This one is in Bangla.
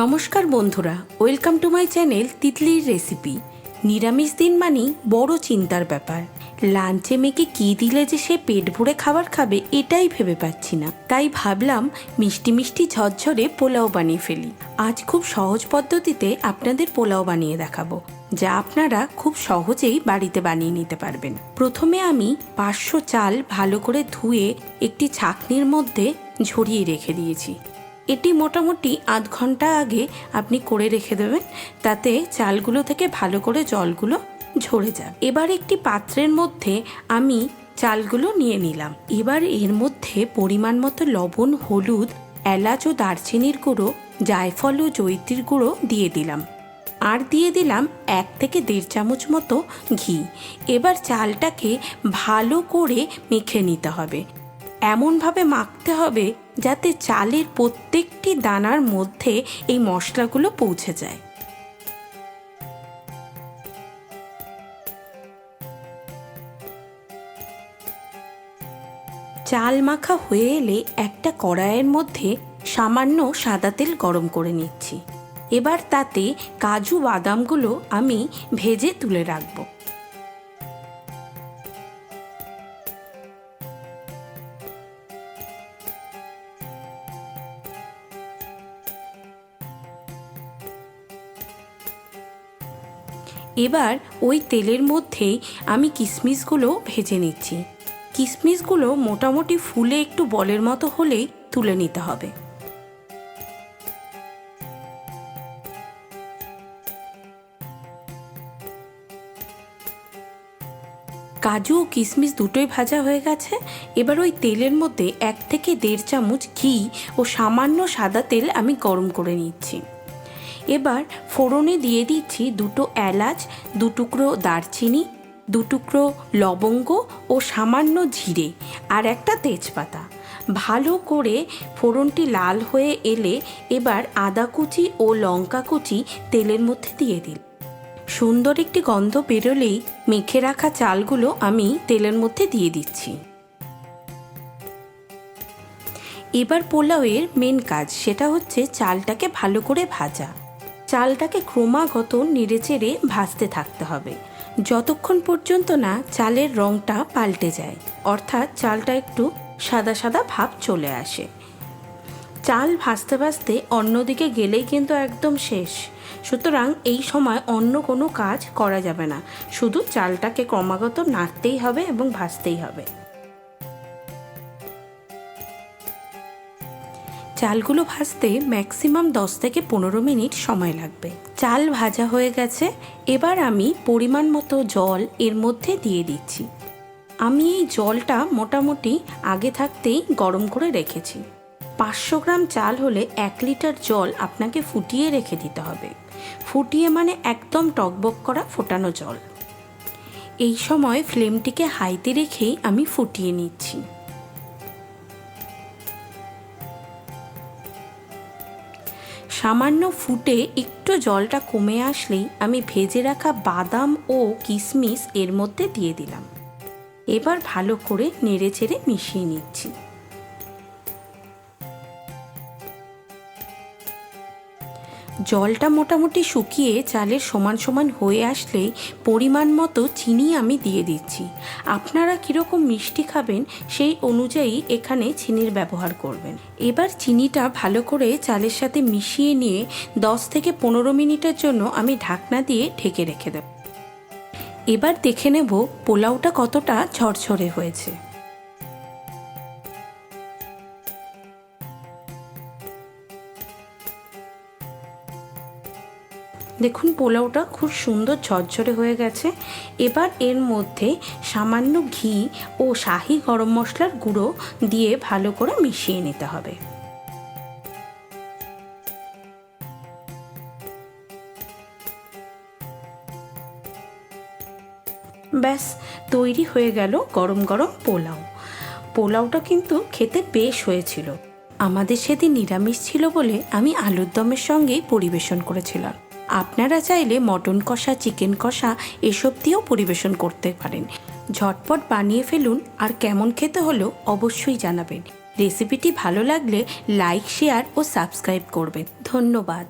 নমস্কার বন্ধুরা, ওয়েলকাম টু মাই চ্যানেল তিতলির রেসিপি। নিরামিষ দিন মানেই বড় চিন্তার ব্যাপার। লাঞ্চে মেয়েকে কী দিলে যে সে পেট ভরে খাবার খাবে, এটাই ভেবে পাচ্ছি না। তাই ভাবলাম মিষ্টি মিষ্টি ঝরঝরে পোলাও বানিয়ে ফেলি। আজ খুব সহজ পদ্ধতিতে আপনাদের পোলাও বানিয়ে দেখাবো, যা আপনারা খুব সহজেই বাড়িতে বানিয়ে নিতে পারবেন। প্রথমে আমি পাঁচশো চাল ভালো করে ধুয়ে একটি ছাকনির মধ্যে ঝরিয়ে রেখে দিয়েছি। এটি মোটামুটি আধ ঘণ্টা আগে আপনি করে রেখে দেবেন। তাতে চালগুলো থেকে ভালো করে জলগুলো ঝরে যাবে এবার একটি পাত্রের মধ্যে আমি চালগুলো নিয়ে নিলাম। এবার এর মধ্যে পরিমাণ মতো লবণ, হলুদ, এলাচ ও দারচিনির গুঁড়ো, জায়ফল ও জৈতির গুঁড়ো দিয়ে দিলাম। আর দিয়ে দিলাম এক থেকে দেড় চামচ মতো ঘি। এবার চালটাকে ভালো করে মেখে নিতে হবে। এমনভাবে মাখতে হবে যাতে চালের প্রত্যেকটি দানার মধ্যে এই মশলাগুলো পৌঁছে যায়। চাল মাখা হয়ে এলে একটা কড়াইয়ের মধ্যে সামান্য সাদা তেল গরম করে নিচ্ছি। এবার তাতে কাজু বাদামগুলো আমি ভেজে তুলে রাখব। এবার ওই তেলের মধ্যেই আমি কিশমিশগুলো ভেজে নিচ্ছি। কিশমিশগুলো মোটামুটি ফুলে একটু বলের মতো হলেই তুলে নিতে হবে। কাজু ও কিশমিশ দুটোই ভাজা হয়ে গেছে। এবার ওই তেলের মধ্যে এক থেকে দেড় চামচ ঘি ও সামান্য সাদা তেল আমি গরম করে নিচ্ছি। এবার ফোড়নে দিয়ে দিচ্ছি দুটো এলাচ দু টুকরো দারচিনি দু টুকরো লবঙ্গ ও সামান্য জিরে আর একটা তেজপাতা। ভালো করে ফোড়নটি লাল হয়ে এলে এবার আদা কুচি ও লঙ্কা কুচি তেলের মধ্যে দিয়ে দিল। সুন্দর একটি গন্ধ বেরোলেই মেখে রাখা চালগুলো আমি তেলের মধ্যে দিয়ে দিচ্ছি। এবার পোলাওয়ের মেন কাজ সেটা হচ্ছে চালটাকে ভালো করে ভাজা। চালটাকে ক্রমাগত নেড়েচেড়ে ভাজতে থাকতে হবে। যতক্ষণ পর্যন্ত না চালের রঙটা পাল্টে যায়, অর্থাৎ চালটা একটু সাদা সাদা ভাব চলে আসে। চাল ভাজতে ভাজতে অন্যদিকে গেলেই কিন্তু একদম শেষ। সুতরাং এই সময় অন্য কোনো কাজ করা যাবে না। শুধু চালটাকে ক্রমাগত নাড়তেই হবে এবং ভাজতেই হবে। চালগুলো ভাজতে ম্যাক্সিমাম দশ থেকে পনেরো মিনিট সময় লাগবে। চাল ভাজা হয়ে গেছে, এবার আমি পরিমাণ মতো জল এর মধ্যে দিয়ে দিচ্ছি। আমি এই জলটা মোটামুটি আগে থাকতেই গরম করে রেখেছি। পাঁচশো গ্রাম চাল হলে এক লিটার জল আপনাকে ফুটিয়ে রেখে দিতে হবে। ফুটিয়ে মানে একদম টকবক করা ফোটানো জল। এই সময় ফ্লেমটিকে হাইতে রেখেই আমি ফুটিয়ে নিচ্ছি। সামান্য ফুটে একটু জলটা কমে আসলেই আমি ভেজে রাখা বাদাম ও কিশমিশ এর মধ্যে দিয়ে দিলাম। এবার ভালো করে নেড়ে চেড়ে মিশিয়ে নিচ্ছি। জলটা মোটামুটি শুকিয়ে চালের সমান সমান হয়ে আসলেই পরিমাণ মতো চিনি আমি দিয়ে দিচ্ছি। আপনারা কীরকম মিষ্টি খাবেন সেই অনুযায়ী এখানে চিনির ব্যবহার করবেন। এবার চিনিটা ভালো করে চালের সাথে মিশিয়ে নিয়ে দশ থেকে পনেরো মিনিটের জন্য আমি ঢাকনা দিয়ে ঢেকে রেখে দেব। এবার দেখে নেব পোলাওটা কতটা ঝরঝরে হয়েছে। দেখুন, পোলাওটা খুব সুন্দর ঝরঝরে হয়ে গেছে। এবার এর মধ্যে সামান্য ঘি ও শাহি গরম মশলার গুঁড়ো দিয়ে ভালো করে মিশিয়ে নিতে হবে। ব্যাস, তৈরি হয়ে গেল গরম গরম পোলাও। পোলাওটা কিন্তু খেতে বেশ হয়েছিল। আমাদের সেদিন নিরামিষ ছিল বলে আমি আলুর দমের সঙ্গেই পরিবেশন করেছিলাম। আপনারা চাইলে মটন কষা চিকেন কষা এসব দিয়েও পরিবেশন করতে পারেন। ঝটপট বানিয়ে ফেলুন আর কেমন খেতে হলো অবশ্যই জানাবেন। রেসিপিটি ভালো লাগলে লাইক, শেয়ার ও সাবস্ক্রাইব করবেন। ধন্যবাদ।